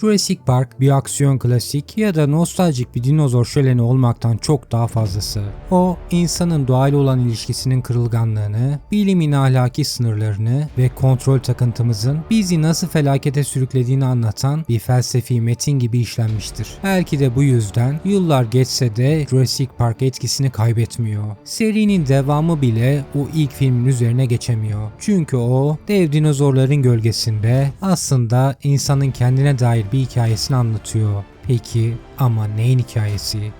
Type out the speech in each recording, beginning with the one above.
Jurassic Park bir aksiyon klasik ya da nostaljik bir dinozor şöleni olmaktan çok daha fazlası. O, insanın doğayla olan ilişkisinin kırılganlığını, bilimin ahlaki sınırlarını ve kontrol takıntımızın bizi nasıl felakete sürüklediğini anlatan bir felsefi metin gibi işlenmiştir. Belki de bu yüzden yıllar geçse de Jurassic Park etkisini kaybetmiyor. Serinin devamı bile o ilk filmin üzerine geçemiyor. Çünkü o dev dinozorların gölgesinde aslında insanın kendine dair bir hikayesini anlatıyor. Peki ama neyin hikayesi?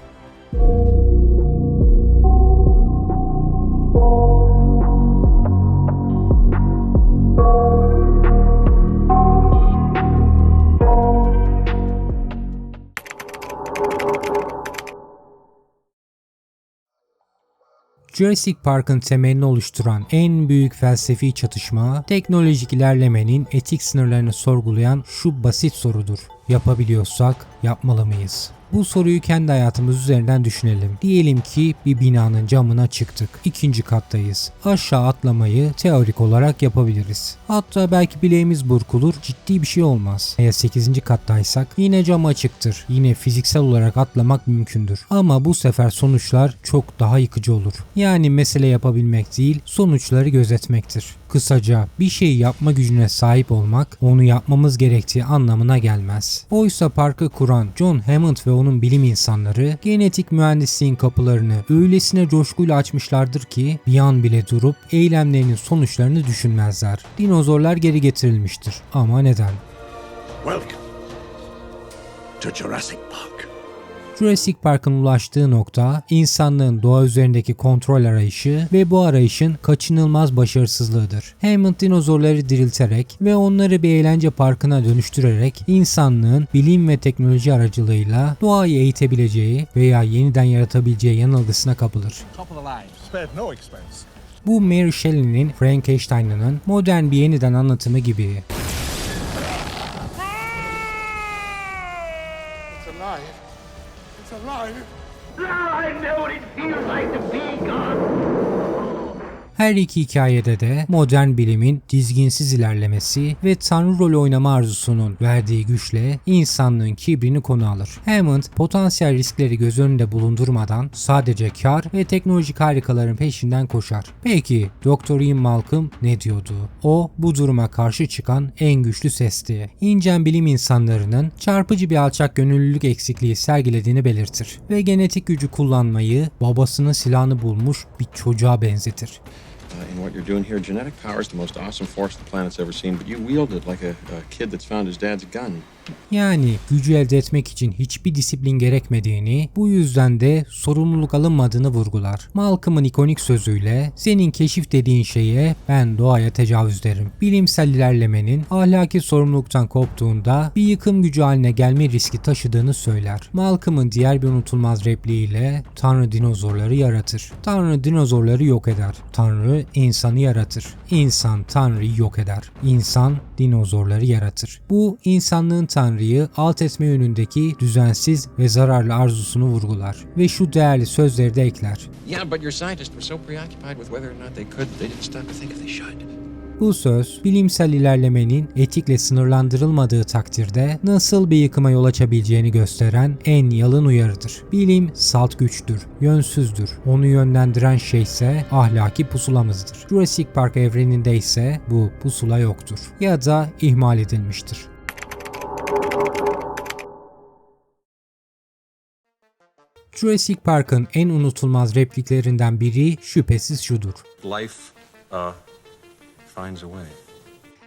Jurassic Park'ın temelini oluşturan en büyük felsefi çatışma, teknolojik ilerlemenin etik sınırlarını sorgulayan şu basit sorudur. Yapabiliyorsak yapmalı mıyız? Bu soruyu kendi hayatımız üzerinden düşünelim. Diyelim ki bir binanın camına çıktık. İkinci kattayız. Aşağı atlamayı teorik olarak yapabiliriz. Hatta belki bileğimiz burkulur, ciddi bir şey olmaz. Eğer 8. kattaysak yine cam açıktır. Yine fiziksel olarak atlamak mümkündür. Ama bu sefer sonuçlar çok daha yıkıcı olur. Yani mesele yapabilmek değil, sonuçları gözetmektir. Kısaca bir şeyi yapma gücüne sahip olmak onu yapmamız gerektiği anlamına gelmez. Oysa parkı kuran John Hammond ve onun bilim insanları genetik mühendisliğin kapılarını öylesine coşkuyla açmışlardır ki bir an bile durup eylemlerinin sonuçlarını düşünmezler. Dinozorlar geri getirilmiştir. Ama neden? Welcome to Jurassic Park. Jurassic Park'ın ulaştığı nokta insanlığın doğa üzerindeki kontrol arayışı ve bu arayışın kaçınılmaz başarısızlığıdır. Hammond dinozorları dirilterek ve onları bir eğlence parkına dönüştürerek insanlığın bilim ve teknoloji aracılığıyla doğayı eğitebileceği veya yeniden yaratabileceği yanılgısına kapılır. Bu Mary Shelley'nin Frankenstein'ının modern bir yeniden anlatımı gibi. Her iki hikayede de modern bilimin dizginsiz ilerlemesi ve tanrı rolü oynama arzusunun verdiği güçle insanlığın kibrini konu alır. Hammond potansiyel riskleri göz önünde bulundurmadan sadece kar ve teknolojik harikaların peşinden koşar. Peki Dr. Ian Malcolm ne diyordu? O bu duruma karşı çıkan en güçlü sesti. İncen bilim insanlarının çarpıcı bir alçak gönüllülük eksikliği sergilediğini belirtir ve genetik gücü kullanmayı babasının silahını bulmuş bir çocuğa benzetir. Uh, in what you're doing here, genetic power is the most awesome force the planet's ever seen, but you wield it like a, a kid that's found his dad's gun. Yani gücü elde etmek için hiçbir disiplin gerekmediğini, bu yüzden de sorumluluk alınmadığını vurgular. Malcolm'ın ikonik sözüyle senin keşif dediğin şeye ben doğaya tecavüz derim. Bilimsel ilerlemenin ahlaki sorumluluktan koptuğunda bir yıkım gücü haline gelme riski taşıdığını söyler. Malcolm'ın diğer bir unutulmaz repliğiyle Tanrı dinozorları yaratır. Tanrı dinozorları yok eder. Tanrı insanı yaratır. İnsan Tanrı'yı yok eder. İnsan dinozorları yaratır. Bu insanlığın Tanrı'yı alt etme yönündeki düzensiz ve zararlı arzusunu vurgular ve şu değerli sözleri de ekler. Yeah, but your scientists were so preoccupied with whether or not they could, they didn't stop to think if they should. Bu söz bilimsel ilerlemenin etikle sınırlandırılmadığı takdirde nasıl bir yıkıma yol açabileceğini gösteren en yalın uyarıdır. Bilim salt güçtür, yönsüzdür. Onu yönlendiren şey ise ahlaki pusulamızdır. Jurassic Park evreninde ise bu pusula yoktur ya da ihmal edilmiştir. Jurassic Park'ın en unutulmaz repliklerinden biri şüphesiz şudur. life uh, finds a way.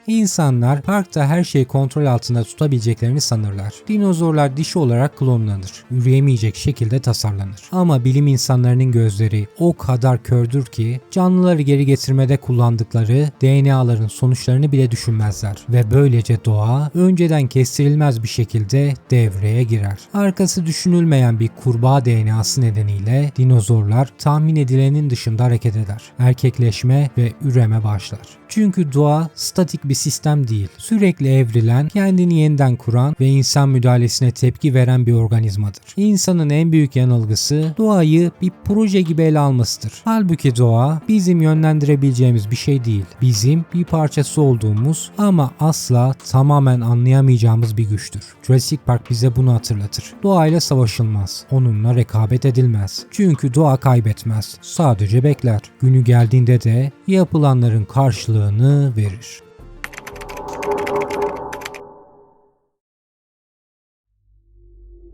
İnsanlar parkta her şeyi kontrol altında tutabileceklerini sanırlar. Dinozorlar dişi olarak klonlanır. Üreyemeyecek şekilde tasarlanır. Ama bilim insanlarının gözleri o kadar kördür ki canlıları geri getirmede kullandıkları DNA'ların sonuçlarını bile düşünmezler. Ve böylece doğa önceden kestirilmez bir şekilde devreye girer. Arkası düşünülmeyen bir kurbağa DNA'sı nedeniyle dinozorlar tahmin edilenin dışında hareket eder. Erkekleşme ve üreme başlar. Çünkü doğa statik bir bir sistem değil. Sürekli evrilen, kendini yeniden kuran ve insan müdahalesine tepki veren bir organizmadır. İnsanın en büyük yanılgısı doğayı bir proje gibi ele almasıdır. Halbuki doğa bizim yönlendirebileceğimiz bir şey değil. Bizim bir parçası olduğumuz ama asla tamamen anlayamayacağımız bir güçtür. Jurassic Park bize bunu hatırlatır. Doğayla savaşılmaz. Onunla rekabet edilmez. Çünkü doğa kaybetmez. Sadece bekler. Günü geldiğinde de yapılanların karşılığını verir.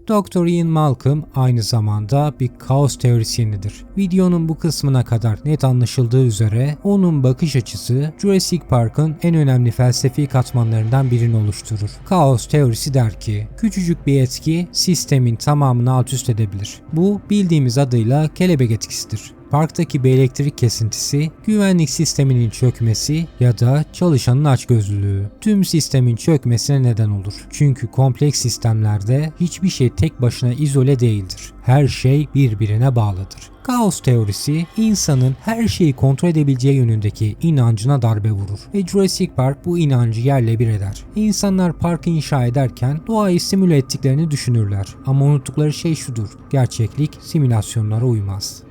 Dr. Ian Malcolm aynı zamanda bir kaos teorisyenidir. Videonun bu kısmına kadar net anlaşıldığı üzere onun bakış açısı Jurassic Park'ın en önemli felsefi katmanlarından birini oluşturur. Kaos teorisi der ki, küçücük bir etki sistemin tamamını alt üst edebilir. Bu bildiğimiz adıyla kelebek etkisidir. Parktaki bir elektrik kesintisi, güvenlik sisteminin çökmesi ya da çalışanın açgözlülüğü tüm sistemin çökmesine neden olur. Çünkü kompleks sistemlerde hiçbir şey tek başına izole değildir. Her şey birbirine bağlıdır. Kaos teorisi insanın her şeyi kontrol edebileceği yönündeki inancına darbe vurur ve Jurassic Park bu inancı yerle bir eder. İnsanlar parkı inşa ederken doğayı simüle ettiklerini düşünürler ama unuttukları şey şudur. Gerçeklik simülasyonlara uymaz.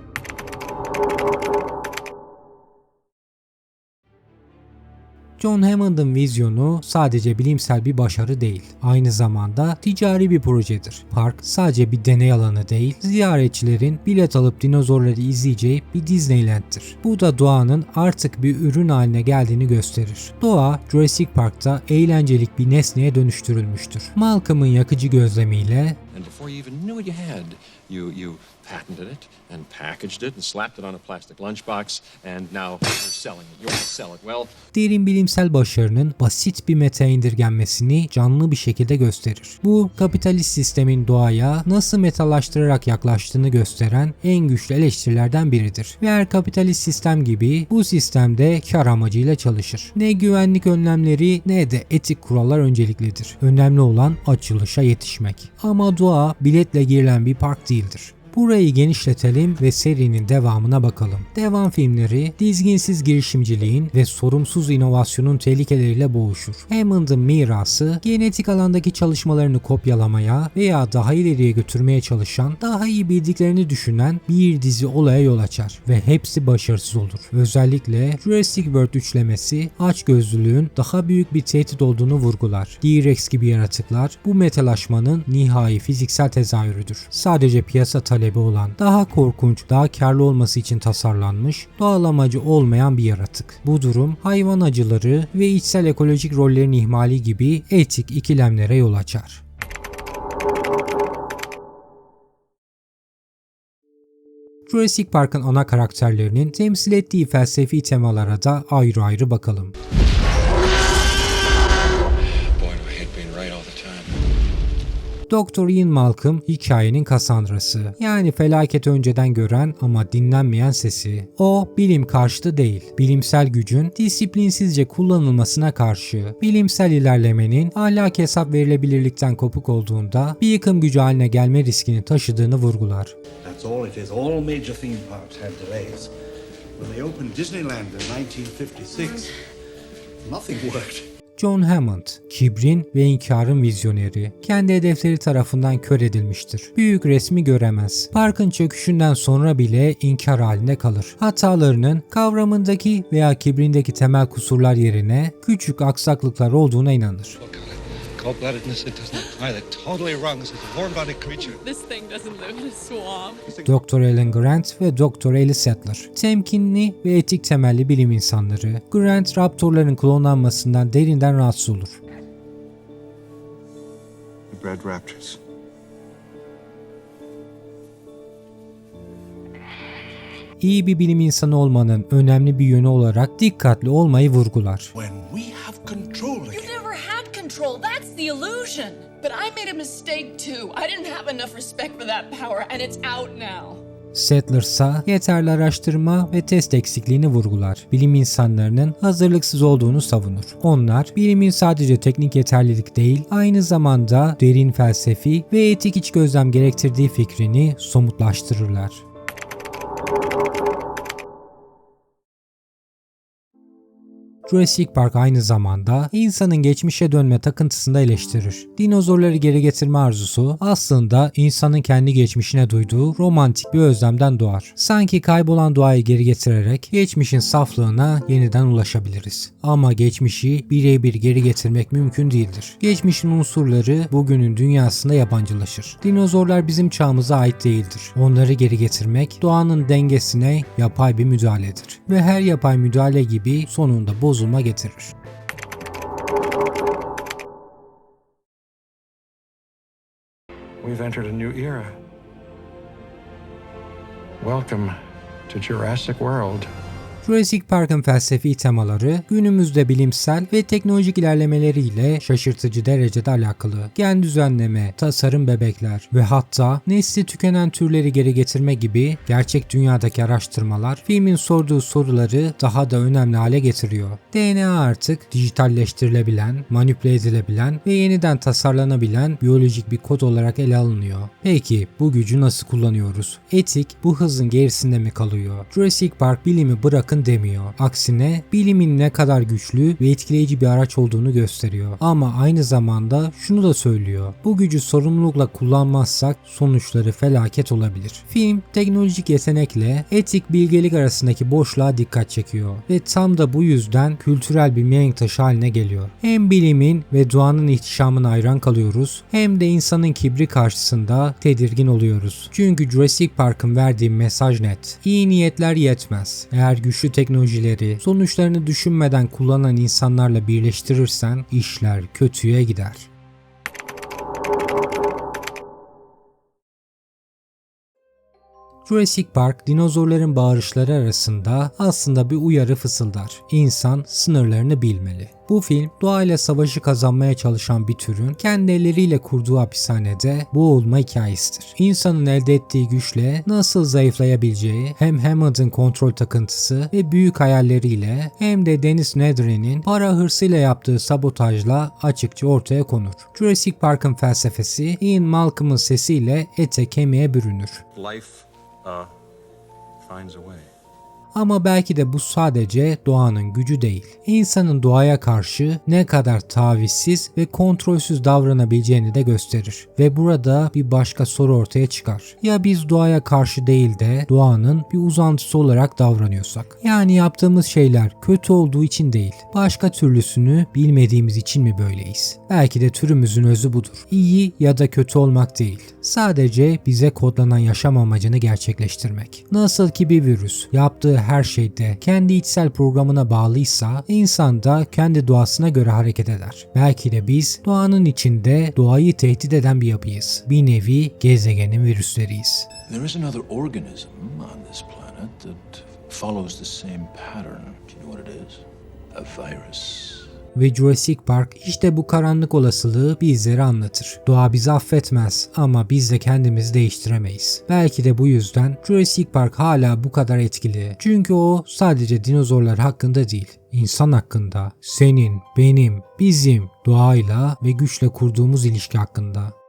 John Hammond'ın vizyonu sadece bilimsel bir başarı değil, aynı zamanda ticari bir projedir. Park sadece bir deney alanı değil, ziyaretçilerin bilet alıp dinozorları izleyeceği bir Disneyland'tir. Bu da doğanın artık bir ürün haline geldiğini gösterir. Doğa, Jurassic Park'ta eğlencelik bir nesneye dönüştürülmüştür. Malcolm'ın yakıcı gözlemiyle Patented it and packaged it and slapped it on a plastic lunchbox, and now you're selling it. You want to sell it. Well, derin bilimsel başarının basit bir meta indirgenmesini canlı bir şekilde gösterir. Bu kapitalist sistemin doğaya nasıl metalaştırarak yaklaştığını gösteren en güçlü eleştirilerden biridir. Ve her kapitalist sistem gibi bu sistemde kar amacıyla çalışır. Ne güvenlik önlemleri ne de etik kurallar önceliklidir. Önemli olan açılışa yetişmek. Ama doğa biletle girilen bir park değildir. Burayı genişletelim ve serinin devamına bakalım. Devam filmleri dizginsiz girişimciliğin ve sorumsuz inovasyonun tehlikeleriyle boğuşur. Hammond'ın mirası genetik alandaki çalışmalarını kopyalamaya veya daha ileriye götürmeye çalışan, daha iyi bildiklerini düşünen bir dizi olaya yol açar ve hepsi başarısız olur. Özellikle Jurassic World üçlemesi açgözlülüğün daha büyük bir tehdit olduğunu vurgular. T-Rex gibi yaratıklar bu metalaşmanın nihai fiziksel tezahürüdür. Sadece piyasa talebi olan, daha korkunç, daha karlı olması için tasarlanmış, doğal amacı olmayan bir yaratık. Bu durum hayvan acıları ve içsel ekolojik rollerin ihmali gibi etik ikilemlere yol açar. Jurassic Park'ın ana karakterlerinin temsil ettiği felsefi temalara da ayrı ayrı bakalım. Dr. Ian Malcolm hikayenin Kassandrası. Yani felaket önceden gören ama dinlenmeyen sesi. O bilim karşıtı değil. Bilimsel gücün disiplinsizce kullanılmasına karşı. Bilimsel ilerlemenin ahlak hesap verilebilirlikten kopuk olduğunda bir yıkım gücü haline gelme riskini taşıdığını vurgular. That's all it is. All major theme parks had delays. When they opened Disneyland in 1956, nothing worked. John Hammond, kibrin ve inkarın vizyoneri. Kendi hedefleri tarafından kör edilmiştir. Büyük resmi göremez. Parkın çöküşünden sonra bile inkar halinde kalır. Hatalarının kavramındaki veya kibrindeki temel kusurlar yerine küçük aksaklıklar olduğuna inanır. Look at it. Cold-bloodedness, it doesn't apply. They're totally wrong. This is a warm-bodied creature. This thing doesn't live in a swamp. Dr. Alan Grant ve Dr. Ellie Sattler. Temkinli ve etik temelli bilim insanları. Grant raptorların klonlanmasından derinden rahatsız olur. We bred raptors. İyi bir bilim insanı olmanın önemli bir yönü olarak dikkatli olmayı vurgular. When we have control again. Control. That's the illusion. But I made a mistake too. I didn't have enough respect for that power, and it's out now. Settler ise yeterli araştırma ve test eksikliğini vurgular. Bilim insanlarının hazırlıksız olduğunu savunur. Onlar bilimin sadece teknik yeterlilik değil, aynı zamanda derin felsefi ve etik iç gözlem gerektirdiği fikrini somutlaştırırlar. Jurassic Park aynı zamanda insanın geçmişe dönme takıntısını da eleştirir. Dinozorları geri getirme arzusu aslında insanın kendi geçmişine duyduğu romantik bir özlemden doğar. Sanki kaybolan doğayı geri getirerek geçmişin saflığına yeniden ulaşabiliriz. Ama geçmişi birebir geri getirmek mümkün değildir. Geçmişin unsurları bugünün dünyasında yabancılaşır. Dinozorlar bizim çağımıza ait değildir. Onları geri getirmek doğanın dengesine yapay bir müdahaledir. Ve her yapay müdahale gibi sonunda bozulma getirir. We've entered a new era. Welcome to Jurassic World. Jurassic Park'ın felsefi temaları günümüzde bilimsel ve teknolojik ilerlemeleriyle şaşırtıcı derecede alakalı. Gen düzenleme, tasarım bebekler ve hatta nesli tükenen türleri geri getirme gibi gerçek dünyadaki araştırmalar filmin sorduğu soruları daha da önemli hale getiriyor. DNA artık dijitalleştirilebilen, manipüle edilebilen ve yeniden tasarlanabilen biyolojik bir kod olarak ele alınıyor. Peki bu gücü nasıl kullanıyoruz? Etik bu hızın gerisinde mi kalıyor? Jurassic Park bilimi bırakın demiyor. Aksine bilimin ne kadar güçlü ve etkileyici bir araç olduğunu gösteriyor. Ama aynı zamanda şunu da söylüyor. Bu gücü sorumlulukla kullanmazsak sonuçları felaket olabilir. Film teknolojik yetenekle etik bilgelik arasındaki boşluğa dikkat çekiyor ve tam da bu yüzden kültürel bir mihenk taşı haline geliyor. Hem bilimin ve doğanın ihtişamına hayran kalıyoruz hem de insanın kibri karşısında tedirgin oluyoruz. Çünkü Jurassic Park'ın verdiği mesaj net. İyi niyetler yetmez. Eğer güçlü teknolojileri sonuçlarını düşünmeden kullanan insanlarla birleştirirsen işler kötüye gider. Jurassic Park dinozorların bağırışları arasında aslında bir uyarı fısıldar. İnsan sınırlarını bilmeli. Bu film doğayla savaşı kazanmaya çalışan bir türün kendi elleriyle kurduğu hapishanede boğulma hikayesidir. İnsanın elde ettiği güçle nasıl zayıflayabileceği hem Hammond'ın kontrol takıntısı ve büyük hayalleriyle hem de Dennis Nedry'nin para hırsıyla yaptığı sabotajla açıkça ortaya konur. Jurassic Park'ın felsefesi Ian Malcolm'ın sesiyle ete kemiğe bürünür. Life, uh, finds a way. Ama belki de bu sadece doğanın gücü değil. İnsanın doğaya karşı ne kadar tavizsiz ve kontrolsüz davranabileceğini de gösterir. Ve burada bir başka soru ortaya çıkar. Ya biz doğaya karşı değil de doğanın bir uzantısı olarak davranıyorsak? Yani yaptığımız şeyler kötü olduğu için değil, başka türlüsünü bilmediğimiz için mi böyleyiz? Belki de türümüzün özü budur. İyi ya da kötü olmak değil. Sadece bize kodlanan yaşam amacını gerçekleştirmek. Nasıl ki bir virüs yaptığı her şeyde kendi içsel programına bağlıysa insan da kendi doğasına göre hareket eder. Belki de biz doğanın içinde doğayı tehdit eden bir yapıyız. Bir nevi gezegenin virüsleriyiz. There is another organism on this planet that follows the same pattern. Do you know what it is? A virus. Ve Jurassic Park işte bu karanlık olasılığı bizlere anlatır. Doğa bizi affetmez ama biz de kendimizi değiştiremeyiz. Belki de bu yüzden Jurassic Park hala bu kadar etkili. Çünkü o sadece dinozorlar hakkında değil, insan hakkında, senin, benim, bizim, doğayla ve güçle kurduğumuz ilişki hakkında.